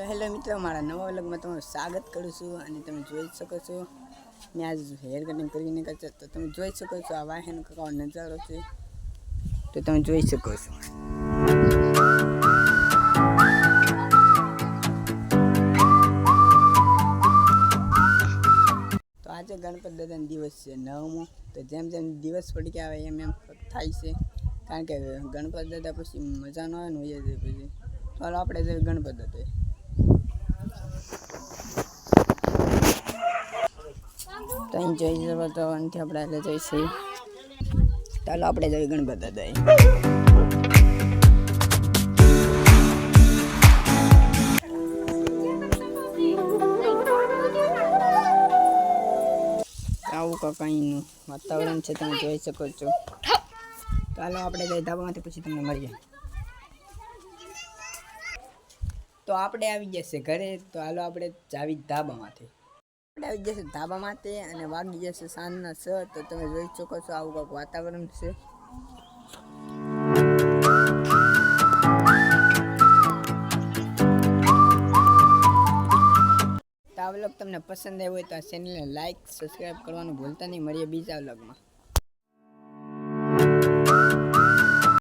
તો હેલો મિત્રો, મારા નવા વ્લોગમાં તમારું સ્વાગત કરું છું અને તમે જોઈ શકો છો, મેં આજ હેર કટિંગ કરીને કરશે તો તમે જોઈ શકો છો, આ વાહન કકાનો નજારો છે. તો તમે જોઈ શકો છો. તો આજે ગણપત દાદાનો દિવસ છે નવમો. તો જેમ જેમ દિવસ પડી આવે એમ એમ થાય છે. કારણ કે ગણપત દાદા પછી મજા ન આવે ને હોઈએ પછી. ચાલો આપણે ગણપત દાદા. તો અહીં જોઈ શકો તો અહીંથી આપણે એટલે જઈશું. ચાલો આપણે જઈએ ગણપત દાદા આવું કકાઈનું વાતાવરણ છે, તમે જોઈ શકો છો. ચાલો આપણે જઈ ધાબામાંથી, પછી તમને મળીએ. તો આપણે આવી જશે ઘરે. તો હાલો આપણે જાવી ધાબામાંથી. આપણે આવી જશે માટે અને વાગી જશે સાંજના છ, તો તમે જોઈ શકો છો આવું કંઈક વાતાવરણ છે. આ તમને પસંદ આવ્યો હોય તો આ ચેનલને લાઈક સબસ્ક્રાઈબ કરવાનું ભૂલતા નહીં. મળીએ બીજા વ્લોગમાં.